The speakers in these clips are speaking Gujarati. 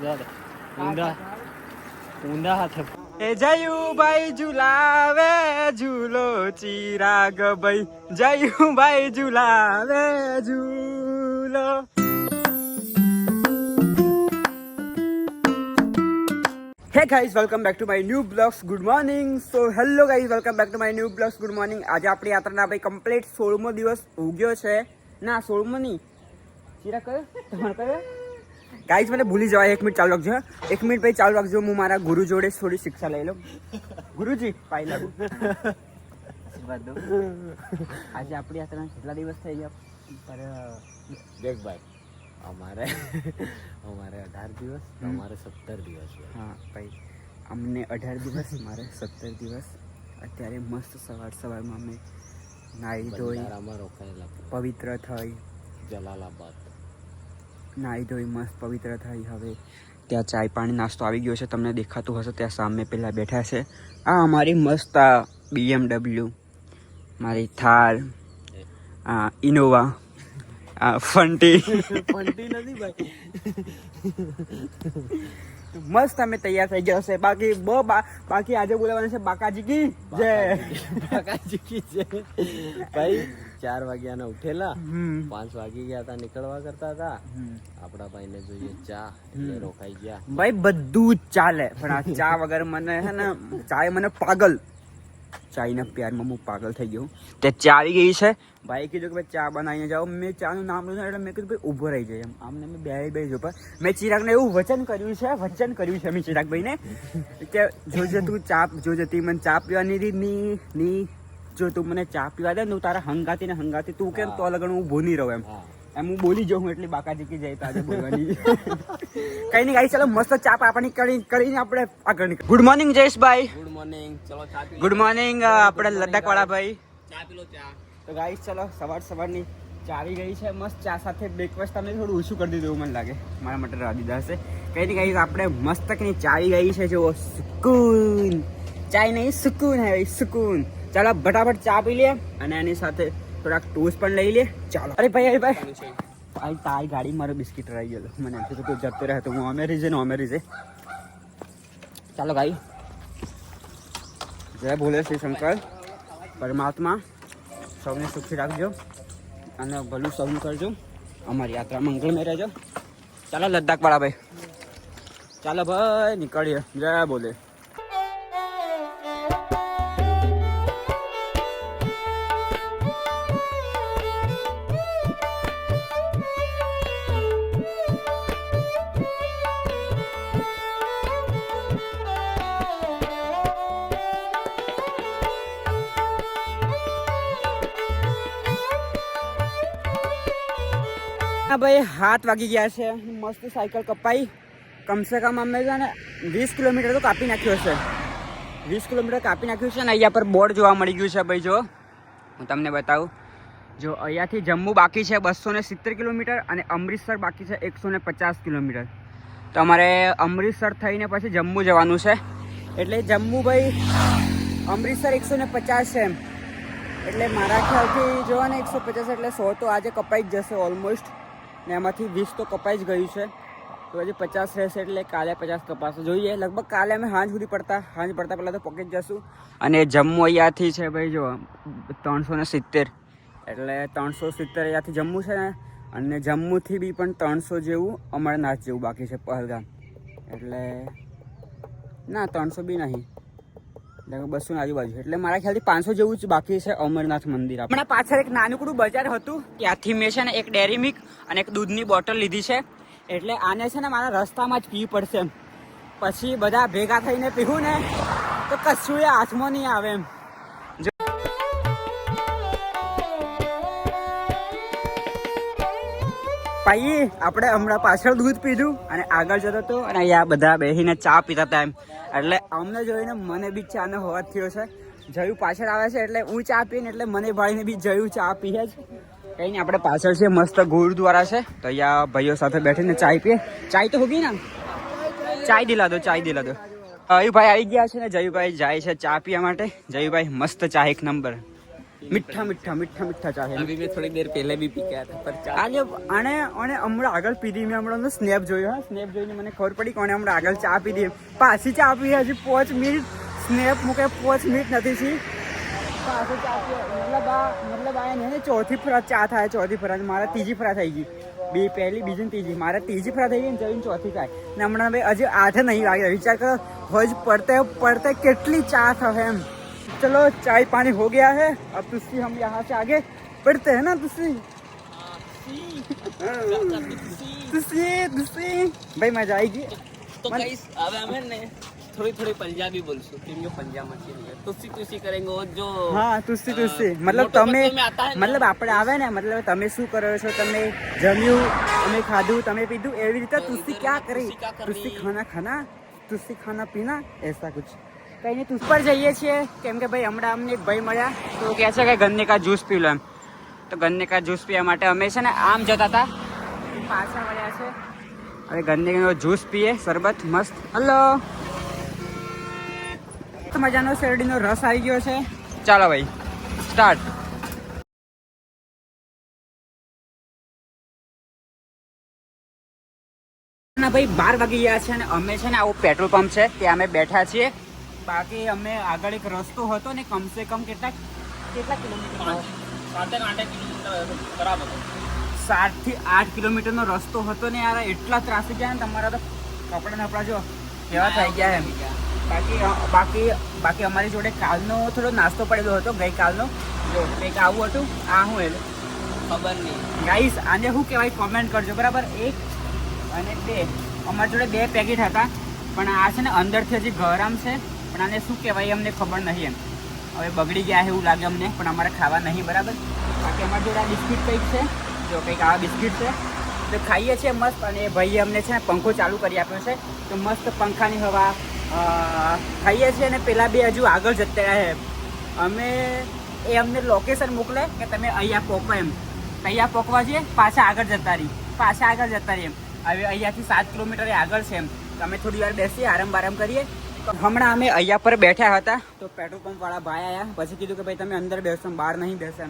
ઊંધા ઊંધા હાથે. એ જયુભાઈ ઝુલાવે, ઝૂલો ચિરાગ ભાઈ. જયુભાઈ ઝુલાવે, ઝૂલો. હે guys welcome back to my new blogs good morning so hello guys welcome back to my new blogs good morning આજે આપણી યાત્રાના ભાઈ કમ્પ્લીટ સોળમો દિવસ ઉગ્યો છે. ના, સોળમો નહીં. ચિરાગ કયો તમારે કયો ગાઈઝ મને ભૂલી જવાય એક મિનિટ ચાલુ રાખજો એક મિનિટ પછી ચાલુ રાખજો હું મારા ગુરુ જોડે થોડી શિક્ષા લઈ લઉં. ગુરુજી પાઈ લાગુ. આજે આપણી યાત્રા કેટલા દિવસ થઈ ગયા? પર દેખ ભાઈ અમારે અમારે અઢાર દિવસ અમારે સત્તર દિવસ હા ભાઈ અમને અઢાર દિવસ મારે સત્તર દિવસ. અત્યારે મસ્ત સવાર સવારમાં અમે નાહી ધોઈ પવિત્ર થઈ. જલાલાબાદ. નાહી ધોઈ મસ્ત પવિત્ર થઈ હવે ત્યાં ચાય પાણી નાસ્તો આવી ગયો છે તમને દેખાતું હશે. ત્યાં સામે પહેલાં બેઠા છે. આ અમારી મસ્ત આ બીએમડબલ્યુ મારી થાર આ ઇનોવા આ ફંટી મસ્ત અમે તૈયાર થઈ ગયા છે. બાકી બ બાકી આજે બોલાવાનું છે બાકાજી કી. જય. બાકાજી કી જય. ભાઈ ચાર વાગ્યાના ઉઠેલા પાંચ વાગી ગયા હતા નીકળવા કરતા હતા હમ. ભાઈ ને જોઈએ ચા એટલે રોકાઈ ગયા. ભાઈ બધું જ ચાલે. પણ આ ચા વગર મને હે ને ચાય મને પાગલ. ચાઈના પ્યારમાં હું પાગલ થઈ ગયો. તે ચા આવી ગઈ છે. ભાઈ કીધું કે ભાઈ ચા બનાવીને જાઓ. મેં ચાનું નામ લીધું એટલે મેં કીધું ભાઈ ઊભો રહી જાય એમ. આમને મેં બે બે જો પણ મેં ચિરાગને એવું વચન કર્યું છે વચન કર્યું છે મેં ચિરાગભાઈને કે જોજે તું ચા જોજે તી મને ચા પીવાની ની ની જો તું મને ચા પીવા દે ને તું તારા હંગાતી ને હંગાતી તું કેમ તો લગન હું ભૂની રહું એમ. એમ હું બોલી જાઉં હું એટલી બાકાજી કી જાય તાજે બોલવાની. કઈ નહીં ગાઈ ચાલો મસ્ત ચા પાણી કરી કરીને આપણે આગળ નીકળ good morning Jayeshbhai. Good morning ચલો ચા ગુડ મોર્નિંગ આપણે લદ્દાખ વાળા ભાઈ ચા પીલો ચા. તો ગાઈસ ચલો સવાર સવારની ચા આવી ગઈ છે. મસ્ત ચા સાથે બ્રેકફાસ્ટ તમે થોડું ઓછું કરી દીધું એવું મને લાગે. મારા માટે રાધીદાસે કઈ નહીં ગાઈસ આપણે મસ્તકની ચા આવી ગઈ છે. જો સુકૂન. ચાય નહીં સુકૂન હે ભાઈ સુકૂન. ચાલો ફટાફટ ચા પી લે અને એની સાથે થોડાક ટોસ પણ લઈ લે. ચાલો. અરે ભાઈ અરે ભાઈ. ભાઈ તારી ગાડી મારો બિસ્કિટ રહી ગયેલો મને એમ તું જતો રહે તો હું અમે છે ને અમે છે ચાલો ભાઈ. જય ભોલે શ્રી શંકર. પરમાત્મા સૌને સુખી રાખજો અને ભલું સૌનું કરજો. અમારી યાત્રા મંગળમય રહેજો. ચાલો લદ્દાખ વાળા ભાઈ. ચાલો ભાઈ નીકળીએ. જય બોલે ભાઈ હાથ વાગી ગયા છે. મસ્ત સાયકલ કપાઈ. કમસે કમ અમે છે ને વીસ કિલોમીટર તો કાપી નાખ્યો છે. વીસ કિલોમીટર કાપી નાખ્યું છે ને અહીંયા પર બોર્ડ જોવા મળી ગયું છે ભાઈ જો. હું તમને બતાવું. જો અહીંયાથી જમ્મુ બાકી છે બસો ને સિત્તેર કિલોમીટર અને અમૃતસર બાકી છે એકસો ને પચાસ કિલોમીટર. તો અમારે અમૃતસર થઈને પછી જમ્મુ જવાનું છે. એટલે જમ્મુ ભાઈ, અમૃતસર એકસો ને પચાસ છે એમ. એટલે મારા ખ્યાલથી જોવા ને એકસો પચાસ એટલે સો તો આજે કપાઈ જ જશે ઓલમોસ્ટ ને એમાંથી વીસ તો કપાઈ જ ગયું છે. તો હજી પચાસ રહેશે એટલે કાલે પચાસ કપાશે. જોઈએ, લગભગ કાલે અમે સાંજ સુધી પડતા. સાંજ પડતા પહેલાં તો પોકેટ જશું. અને જમ્મુ અહીંયાથી છે ભાઈ જો ત્રણસો ને સિત્તેર. એટલે ત્રણસો સિત્તેર અહીંયાથી જમ્મુ છે ને, અને જમ્મુથી બી પણ ત્રણસો જેવું અમરનાથ જેવું બાકી છે, પહલગામ. એટલે, ના, ત્રણસો બી નહીં. બસો ની આજુબાજુ. એટલે મારા ખ્યાલથી પાંચસો જેવું જ બાકી છે અમરનાથ મંદિર હમણાં પાછળ એક નાનકડું બજાર હતું, ત્યાંથી મેં છે ને એક ડેરી મિલ્ક અને એક દૂધની બોટલ લીધી છે. એટલે આને છે ને મારા રસ્તામાં જ પીવી પડશે પછી બધા ભેગા થઈને પીવું ને, તો કશું એ હાથમાં નહીં આવે એમ. ભાઈ, આપણે હમણાં પાછળ દૂધ પીધું અને આગળ જતો હતો અને અહીંયા બધા બેસીને ચા પીતા હતા એમ. એટલે અમને જોઈને મને બી ચાનો હોવા થયો છે. જયું પાછળ આવે છે એટલે હું ચા પીને એટલે મને ભાઈને બી જયું ચા પીએ જ. કઈ નહીં આપણે પાછળ છે, મસ્ત ગુરુદ્વારા છે. તો અહીંયા ભાઈઓ સાથે બેઠીને ચાય પીએ. ચાય તો હોગી ને? ચાય દિલા દો, ચાય દિલા દો. જયુભાઈ આવી ગયા છે ને, જયુભાઈ જાય છે ચા પીવા માટે. જયુભાઈ, મસ્ત ચા, એક નંબર. મીઠા મીઠા મીઠા મીઠા ચા અભી મેં થોડી દેર પહેલા બી પી ગયા હતા પર આજે આને અને હમણાં આગળ પીધી મેં હમણાં સ્નેપ જોયો હા સ્નેપ જોઈને મને ખબર પડી કોણે હમણાં આગળ ચા પીધી. પાછી ચા પી હજી પાંચ મિનિટ સ્નેપ મૂકે પાંચ મિનિટ નથી છી પાછી ચા પી મતલબ આ મતલબ આ એને ચોથી ફરાત ચા થાય ચોથી ફરાત મારા ત્રીજી ફરાત થઈ ગઈ. બે પહેલી બીજી ને ત્રીજી મારે ત્રીજી ફરા થઈ ગઈ ને જઈને ચોથી થાય. ને હમણાં ભાઈ હજી આઠે નહીં વાગે વિચાર કરો હજ પડતે પડતે કેટલી ચા થશે એમ. चलो चाय पानी हो गया है। अब तुस्सी हम यहाँ से आगे बढ़ते हैं ना तुस्सी तुस्सी तुस्सी भाई मज़ा आएगी। तो मन... अब हमें थोड़ी थोड़ी पंजाबी बोल सकते पंजाब तुसी तुसी करेंगे जो हाँ तुसी तुसी મતલબ તમે મતલબ આપણે આવે ને મતલબ તમે क्या કરો છો खाना खाना તમે खाना पीना ऐसा कुछ। કઈ નહીં તુસ પર જઈએ છીએ. કેમ કે ભાઈ હમણાં અમને એક ભાઈ મળ્યા. તો કહે છે કે ગન્ને કા જ્યુસ પી લો એમ. તો ગન્ને કા જ્યુસ પીવા માટે અમે છે ને આમ જતા હતા. પાછા મળ્યા છે. હવે ગન્ને જ્યુસ પીએ શરબત મસ્ત. હલો મજાનો શેરડીનો રસ આવી ગયો છે. ચાલો ભાઈ સ્ટાર્ટ ના ભાઈ બાર વાગી ગયા છે અને અમે છે ને આવું પેટ્રોલ પંપ છે ત્યાં અમે બેઠા છીએ. બાકી અમે આગળ એક રસ્તો હતો ને કમસે કમ કેટલા કેટલા કિલોમીટર? સાતે બરાબર સાતથી આઠ કિલોમીટરનો રસ્તો હતો ને યાર એટલા ત્રાસી ગયા ને તમારા તો કપડા નપડા જો કેવા થઈ ગયા એમ. બાકી બાકી બાકી અમારી જોડે કાલનો થોડો નાસ્તો પડેલો હતો ગઈકાલનો જો કંઈક આવું હતું? આ હું એટલે. ખબર નહીં. ગાઈસ આને શું કહેવાય કોમેન્ટ કરજો બરાબર? એક અને બે. અમારી જોડે બે પેકેટ હતા પણ આ છે ને અંદરથી હજી ગરમ છે. પણ આને શું કહેવાય અમને ખબર નહીં એમ. હવે બગડી ગયા એવું લાગે અમને, પણ અમારે ખાવા નહીં, બરાબર? બાકી અમારી જોડે આ બિસ્કિટ કંઈક છે, જો કંઈક આવા બિસ્કિટ છે. તો ખાઈએ છીએ મસ્ત, અને ભાઈએ અમને છે ને પંખો ચાલુ કરી આપ્યો છે. તો મસ્ત પંખાની હવા ખાઈએ છીએ અને પેલા બે હજુ આગળ જતા રહ્યા અમે, એ અમને લોકેશન મોકલે કે તમે અહીંયા પોકો એમ. અહીંયા પોકવા જઈએ, પાછા આગળ જતા રહી. પાછા આગળ જતા રહીએ એમ. હવે અહીંયાથી સાત કિલોમીટર આગળ છે એમ. અમે થોડી વાર બેસીએ, આરામ બારામ કરીએ. હમણાં અમે અહીંયા પર બેઠા હતા તો પેટ્રોલ પંપ વાળા ભાઈ આવ્યા પછી કીધું કે ભાઈ તમે અંદર બેસો બહાર નહીં બેસે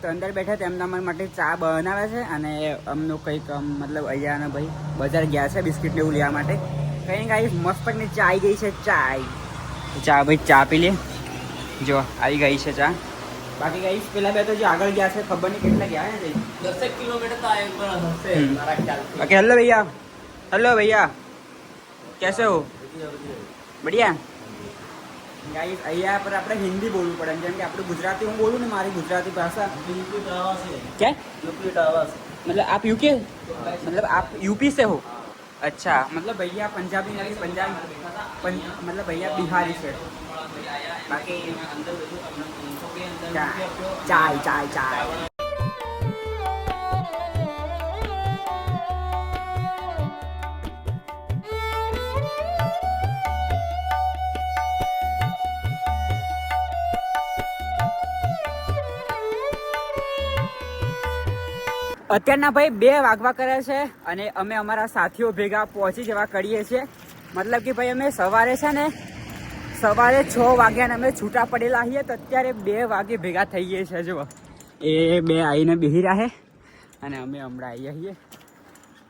તો અંદર બેઠા તેમના એમના માટે ચા બનાવે છે અને અમનું કંઈક મતલબ અહીંયા અને ભાઈ બજાર ગયા છે બિસ્કિટ લેવું લેવા માટે. કંઈ ગાઈ મસ્તની ચા આવી ગઈ છે ચા ચા ભાઈ ચા પી લે. જો આવી ગઈ છે ચા. બાકી ગાઈસ પેલા બે તો જે આગળ ગયા છે ખબર નહીં કેટલા ગયા છે. દસેક કિલોમીટર તો આવ્યો હશે મારા ખ્યાલ બાકી હેલો ભૈયા. હેલો ભૈયા. કેસે હો? बढ़िया ગાઈસ અહીંયા પર આપણે હિન્દી બોલવું પડે જેમ કે આપણે ગુજરાતી હું બોલું ને મારી ગુજરાતી ભાષા क्या मतलब आप यूके मतलब आप यूपी से हो अच्छा मतलब भैया पंजाबी नहीं पंजाबी पं, मतलब भैया बिहारी से बाकी चाय चाय चाय અત્યારના ભાઈ બે વાગવા કરે છે અને અમે અમારા સાથીઓ ભેગા પહોંચી જવા કરીએ છીએ. મતલબ કે ભાઈ અમે સવારે છે ને, સવારે છ વાગ્યાને અમે છૂટા પડેલા છીએ તો અત્યારે બે વાગે ભેગા થઈએ છીએ જુઓ. એ બે આવીને બેહી રહ્યા અને અમે હમણાં આવીએ છીએ.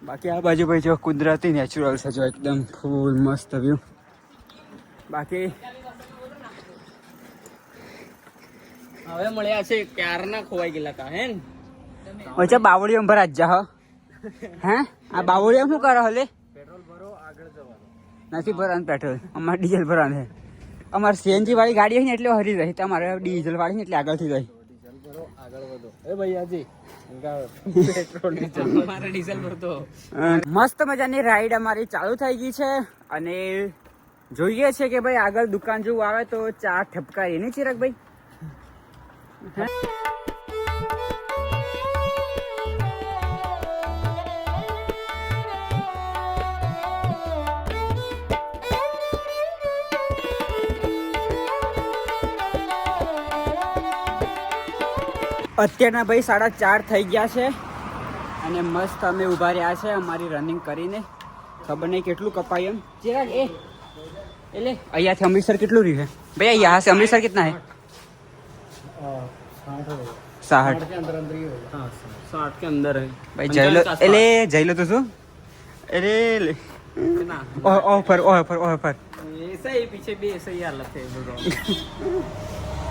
બાકી આ બાજુ ભાઈ જો કુદરતી નેચરલ છે, જો એકદમ ફૂલ મસ્ત વ્યૂ બાકી હવે મળ્યા છે ક્યારના ખોવાઈ ગયેલા હતા હે ને? અચ્છા બાવળીઓ ભરા જ જા હો. હે? આ બાવળીઓ શું કરો હલે? નથી ભરવાનું પેટ્રોલ. અમારે ડીઝલ ભરવાનું છે. અમારે સીએનજી વાળી ગાડી હોય ને એટલે હરી રહી. તમારે ડીઝલ વાળી ને એટલે આગળથી રહી. એ ભૈયાજી પેટ્રોલ ડીઝલ મારે ડીઝલ ભરતો. મસ્ત મજાની રાઈડ અમારી ચાલુ થઈ ગઈ છે અને જોઈએ છે કે ભાઈ આગળ દુકાન જેવું આવે તો ચા ઠપકારી નહીં ચિરાગ ભાઈ. અત્યારના ભાઈ સાડા ચાર થઈ ગયા છે અને મસ્ત અમે ઊભા રહ્યા છે અમારી રનિંગ કરીને ખબર નહીં કેટલું કપાય એમ ચિરાગ એ એટલે અહીંયાથી અમૃતસર કેટલું રહ્યું છે ભાઈ यहाँ से अमृतसर कितना है સાઠ हाँ साठ के अंदर है ભાઈ જઈ લો पंचानवे के એટલે જઈ લો તો શું અરે લે आसपास। कितना ઓહ ઓહ પર ઓહ પર ઓહ પર ऐसा ही पीछे भी ऐसा ही हालत है बोल रहा हूँ।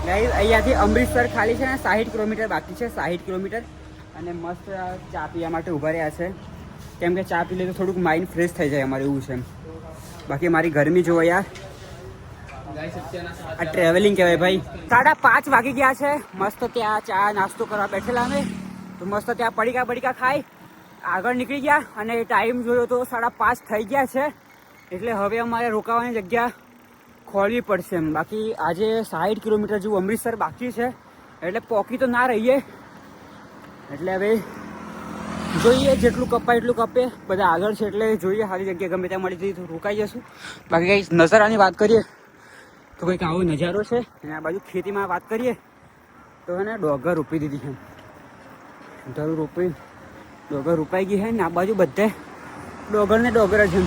ગાઈઝ અહીંયાથી અમૃતસર ખાલી છે ને, સાહીઠ કિલોમીટર બાકી છે, સાહીઠ કિલોમીટર. અને મસ્ત ચા પીવા માટે ઊભા રહ્યા છે. કેમ કે ચા પી લે તો થોડુંક માઇન્ડ ફ્રેશ થઈ જાય અમારે એવું છે બાકી મારી ગરમી જોવો યાર. આ ટ્રેવલિંગ કહેવાય ભાઈ. સાડા પાંચ વાગી ગયા છે. મસ્ત ત્યાં ચા નાસ્તો કરવા બેઠેલા અમે. તો મસ્ત ત્યાં પડીકા પડીકા ખાઈ, આગળ નીકળી ગયા. અને ટાઈમ જોયો તો સાડા પાંચ થઈ ગયા છે. એટલે હવે અમારે રોકાવાની જગ્યા ખોલવી પડશે એમ. બાકી આજે સાઠ કિલોમીટર જેવું અમૃતસર બાકી છે. એટલે પોકી તો ના રહીએ. એટલે હવે જોઈએ જેટલું કપાય એટલું કપે. બધા આગળ છે એટલે જોઈએ સારી જગ્યા ગમે ત્યાં મળી જઈએ તો રોકાઈ જશું. બાકી કંઈ નજારાની વાત કરીએ તો કંઈક આવો નજારો છે. અને આ બાજુ ખેતીમાં વાત કરીએ તો એને ડોગર રોપી દીધી છે. ઢરું રોપી ડોગર રોપાઈ ગઈ છે ને આ બાજુ બધે ડોગર ને ડોગર જ એમ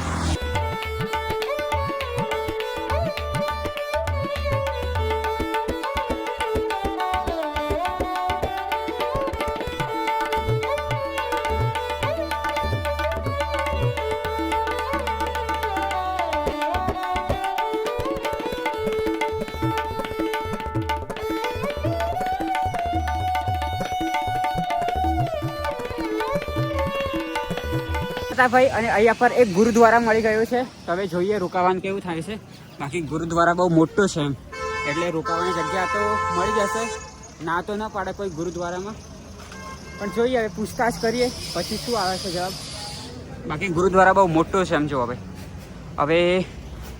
શકતા અને અહીંયા પર એક ગુરુદ્વારા મળી ગયું છે. તો હવે જોઈએ રોકાવાનું કેવું થાય છે. બાકી ગુરુદ્વારા બહુ મોટો છે એમ. એટલે રોકાવાની જગ્યા તો મળી જશે. ના તો ના પાડે કોઈ ગુરુદ્વારામાં. પણ જોઈએ હવે પૂછતાછ કરીએ. પછી શું આવે છે જવાબ? બાકી ગુરુદ્વારા બહુ મોટો છે એમ જો હવે. હવે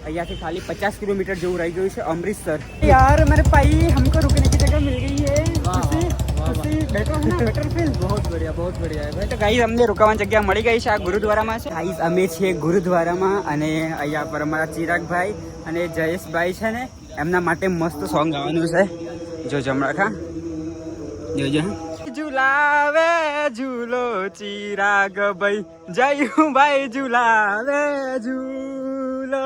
અહીંયાથી ખાલી પચાસ કિલોમીટર જેવું રહી ગયું છે અમૃતસર. યાર મારે પાઈ હમકો રૂકને જગ્યા મિલ ગઈ હે અમને રોકાવાની જગ્યા મળી ગઈ છે આ ગુરુદ્વારામાં છે. ગાઈઝ અમે છીએ ગુરુદ્વારામાં અને અહીંયા પર અમારા ચિરાગભાઈ અને જયેશભાઈ છે ને, એમના માટે મસ્ત સોંગ ગાવાનું છે. જો જમણાખા જોજો ઝુલાવે ઝૂલો ચિરાગ ભાઈ ભાઈ, ઝુલાવે ઝૂલો.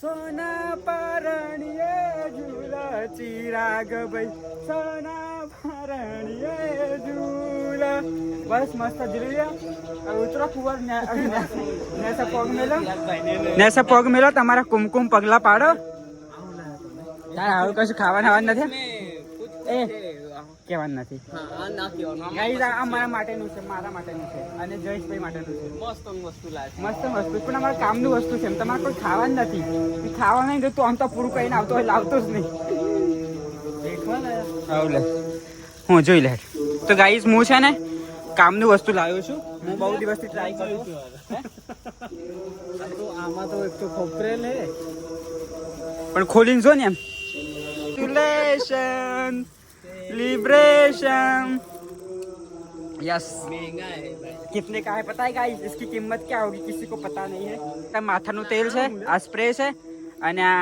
સોના પરણીએ ઝૂલા ચિરાગ ભાઈ સોના બસ મસ્ત નેસા પગ મેલો. તમારા કુમકુમ પગલા પાડો. તાર આવું કશું ખાવાનું આવવાનું નથી? એ કહેવાનું નથી. આ મારા માટેનું છે મારા માટેનું છે. અને જયેશભાઈ માટેનું છે. મસ્ત વસ્તુ મસ્ત પણ અમારા કામનું વસ્તુ છે. તમારે કોઈ ખાવાનું નથી. ખાવાનું તો તું આમ તો પૂરું કરીને આવતો હોય લાવતો જ નહીં. હું જોઈ લે તો ગાઈઝ હું છે ને કામનું વસ્તુ લાવ્યો છું હું બહુ દિવસથી ટ્રાય કરું तो आमा तो एक तो खोपरेल है પણ ખોલીને જો ને એમ લિબ્રેશન લિબ્રેશન यस महंगा है भाई कितने का है पता है गाइस इसकी कीमत क्या होगी किसी को पता नहीं है આ માથાનું તેલ છે આ સ્પ્રે છે અને આ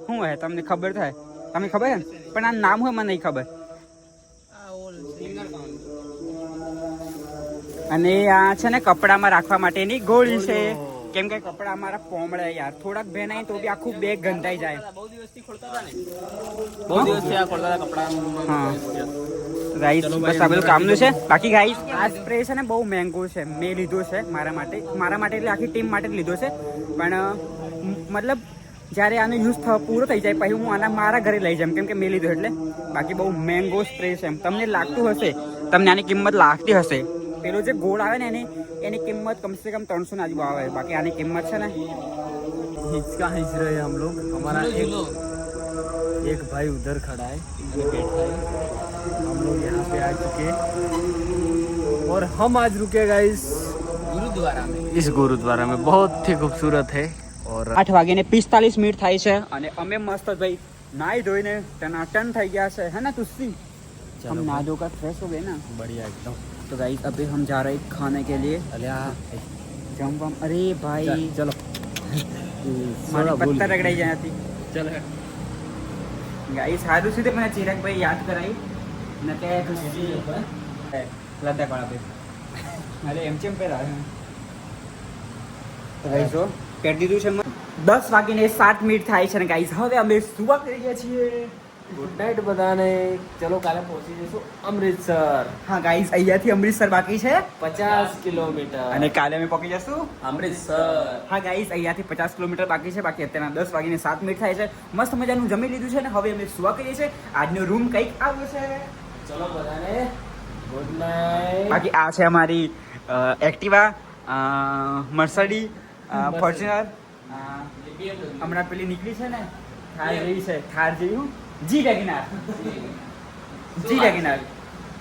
શું હે તમને ખબર થાય તમને ખબર છે ને? પણ આ નામ હોય મને નહીં ખબર અને આ છે ને કપડામાં રાખવા માટેની ગોળી છે. કેમ કે કપડા અમારા પોમળે યાર. થોડાક ભેનાય તો બી આખું બેગ ગંધાઈ જાય. બહુ દિવસથી ખોલતા હતા ને? બહુ દિવસથી આ ખોલતા હતા કપડા. હા. ગાઈસ બસ આ બધું કામનું છે. બાકી ગાઈસ આ સ્પ્રે છે ને બહુ મહેંગો છે. મેં લીધો છે મારા માટે. મારા માટે એટલે આખી ટીમ માટે જ લીધો છે. પણ મતલબ જ્યારે આનો યુઝ થવા પૂરો થઈ જાય પછી હું આના મારા ઘરે લઈ જાઉં. કેમ કે મેં લીધો એટલે. બાકી બહુ મેંગો સ્પ્રે છે એમ. તમને લાગતું હશે. તમને આની કિંમત લાગતી હશે. પેલો જે ગોળ આવે ને એની એની કિંમત કમસે કમ ત્રણસો ના આજુ આવે બાકી આની કિંમત છે ને हिचका हिच रहे हैं हम लोग हमारा एक एक भाई उधर खड़ा है इधर बैठा है हम लोग यहाँ पे आ चुके हैं और हम आज रुके गाइस ગુરુદ્વારા में इस गुरुद्वारा में बहुत ही खूबसूरत है और આઠ વાગ્યાને પિસ્તાલીસ મિનિટ થાય છે અને અમે મસ્ત ભાઈ નાઈ ધોઈને ટનાટન થઈ ગયા છે है ना तुस्सी हम नहा धोकर फ्रेश हो गए ना बढ़िया एकदम तो गाइस अभी हम जा रहे हैं खाने के लिए अरे हाँ जम वम अरे भाई चलो મારી પત્તા રગડાઈ જાય હતી चलो ગાઈસ સારું છે તે મને ચિરાગભાઈ યાદ કરાવી ન કે ખુશી લદ્દાખ વાળા ભાઈ અરે એમ ચેમ પેલા તો ગાઈસ જો કરી દીધું છે દસ વાગીને સાત મિનિટ થાય છે ને ગાઈસ હવે અમે સુવા કરી ગયા છીએ ગુડ નાઇટ બધાને. ચલો કાલે પહોંચી જઈશું અમૃતસર. હા ગાઈસ અહીંયાથી અમૃતસર બાકી છે. પચાસ કિલોમીટર. અને કાલે અમે પહોંચી જશું અમૃતસર. હા ગાઈસ અહીંયાથી પચાસ કિલોમીટર બાકી છે. બાકી અત્યારના દસ વાગીને સાત મિનિટ થાય છે. મસ્ત મજાનું જમી લીધું છે ને હવે અમે સુવા કરીએ છીએ. આજનો રૂમ કંઈક આવ્યો છે. ચલો બધાને ગુડ નાઇટ બાકી આ છે અમારી એક્ટિવા મર્સડી ફોર્ચ્યુનર હમણાં પેલી નીકળી છે ને? થાર જેવી છે. થાર જેવી. જી વેગનાર જી વેગનાર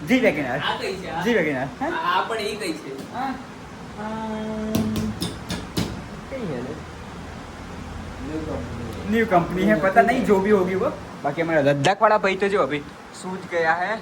જી વેગનાર આ કઈ છે આ? જી વેગનાર આ આ પણ એ કઈ છે न्यू कंपनी है पता नहीं जो भी होगी वो बाकी हमारा लद्दाख वाला भाई तो जो अभी सूझ गया है